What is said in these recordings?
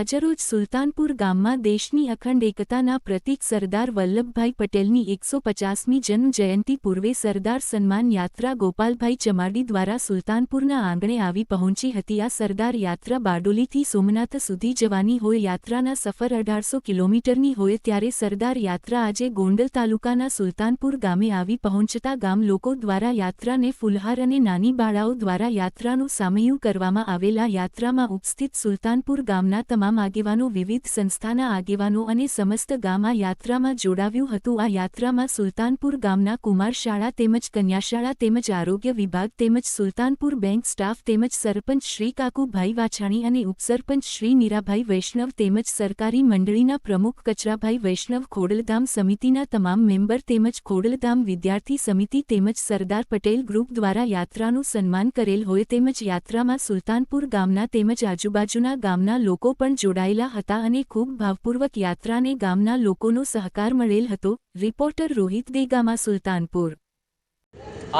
આજરોજ સુલતાનપુર ગામમાં દેશની અખંડ એકતાના પ્રતીક સરદાર વલ્લભભાઈ પટેલની એકસો પચાસમી જન્મજયંતિ પૂર્વે સરદાર સન્માન યાત્રા ગોપાલભાઈ ચમાડી દ્વારા સુલતાનપુરના આંગણે આવી પહોંચી હતી. આ સરદાર યાત્રા બારડોલીથી સોમનાથ સુધી જવાની હોય, યાત્રાના સફર અઢારસો કિલોમીટરની હોય ત્યારે સરદાર યાત્રા આજે ગોંડલ તાલુકાના સુલતાનપુર ગામે આવી પહોંચતા ગામ લોકો દ્વારા યાત્રાને ફુલહાર અને નાની બાળાઓ દ્વારા યાત્રાનું સામયું કરવામાં આવેલા યાત્રામાં ઉપસ્થિત સુલતાનપુર ગામના તમામ આગેવાનો, વિવિધ સંસ્થાના આગેવાનો અને સમસ્ત ગામ યાત્રામાં જોડાવ્યું હતું. આ યાત્રામાં સુલતાનપુર ગામના કુમાર શાળા તેમજ કન્યાશાળા તેમજ આરોગ્ય વિભાગ તેમજ સુલતાનપુર બેંક સ્ટાફ તેમજ સરપંચ શ્રી કાકુભાઈ વાછાણી અને ઉપસરપંચ શ્રી નીરાભાઈ વૈષ્ણવ તેમજ સરકારી મંડળીના પ્રમુખ કચરાભાઈ વૈષ્ણવ, ખોડલધામ સમિતિના તમામ મેમ્બર તેમજ ખોડલધામ વિદ્યાર્થી સમિતિ તેમજ સરદાર પટેલ ગ્રુપ દ્વારા યાત્રાનું સન્માન કરેલ હોય તેમજ યાત્રામાં સુલતાનપુર ગામના તેમજ આજુબાજુના ગામના લોકો પણ જોડાયેલા હતા અને ખૂબ ભાવપૂર્વક યાત્રાને ગામના લોકોનો સહકાર મળેલ હતો, રિપોર્ટર રોહિત દેગામા, સુલતાનપુર.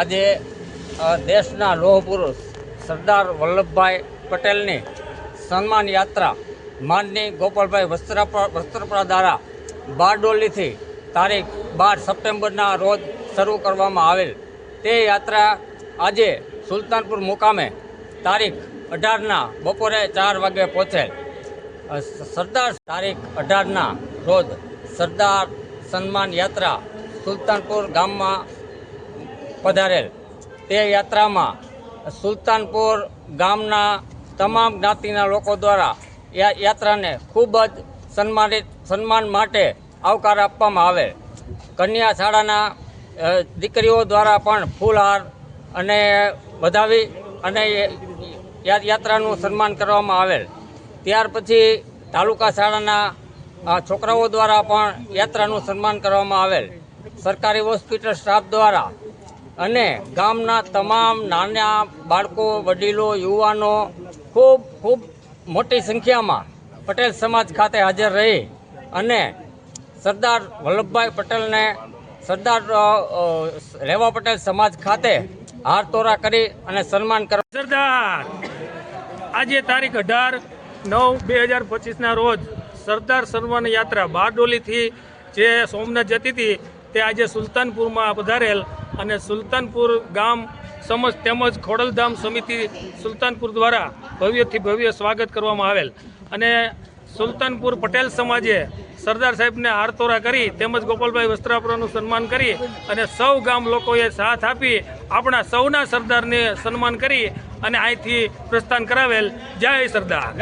આજે દેશના લોહ પુરુષ સરદાર વલ્લભભાઈ પટેલની સન્માન યાત્રા માનની ગોપાલભાઈ વસ્ત્રાપરા વસ્ત્રપરા દ્વારા બારડોલીથી તારીખ બાર સપ્ટેમ્બરના રોજ શરૂ કરવામાં આવેલ. તે યાત્રા આજે સુલતાનપુર મુકામે તારીખ અઢારના બપોરે ચાર વાગે પહોંચેલ. સરદાર તારીખ અઢારના રોજ સરદાર સન્માન યાત્રા સુલતાનપુર ગામમાં પધારેલ. તે યાત્રામાં સુલતાનપુર ગામના તમામ જ્ઞાતિના લોકો દ્વારા યાત્રાને ખૂબ જ સન્માનિત, સન્માન માટે આવકાર આપવામાં આવે. કન્યા શાળાના દીકરીઓ દ્વારા પણ ફૂલહાર અને વધાવી અને યાત્રાનું સન્માન કરવામાં આવેલ. ત્યાર પછી તાલુકા શાળાના છોકરાઓ દ્વારા પણ યાત્રાનું સન્માન કરવામાં આવેલ. સરકારી હોસ્પિટલ સ્ટાફ દ્વારા અને ગામના તમામ નાના બાળકો, વડીલો, યુવાનો ખૂબ ખૂબ મોટી સંખ્યામાં પટેલ સમાજ ખાતે હાજર રહી અને સરદાર વલ્લભભાઈ પટેલને સરદાર રેવા પટેલ સમાજ ખાતે હાર તોરા કરી અને સન્માન કરવા સરદાર, આજે તારીખ અઢાર નવ બે હજાર પચીસના રોજ સરદાર સન્માન યાત્રા બારડોલીથી જે સોમનાથ જતી હતી, તે આજે સુલતાનપુરમાં પધારેલ અને સુલતાનપુર ગામ સમજ તેમજ ખોડલધામ સમિતિ સુલતાનપુર દ્વારા ભવ્યથી ભવ્ય સ્વાગત કરવામાં આવેલ. અને સુલતાનપુર પટેલ સમાજે સરદાર સાહેબને હારતોરા કરી તેમજ ગોપાલભાઈ વસ્ત્રાપુરાનું સન્માન કરી અને સૌ ગામ લોકોએ સાથ આપી આપણા સૌના સરદારને સન્માન કરી અને અહીંથી પ્રસ્થાન કરાવેલ જય સરદાર!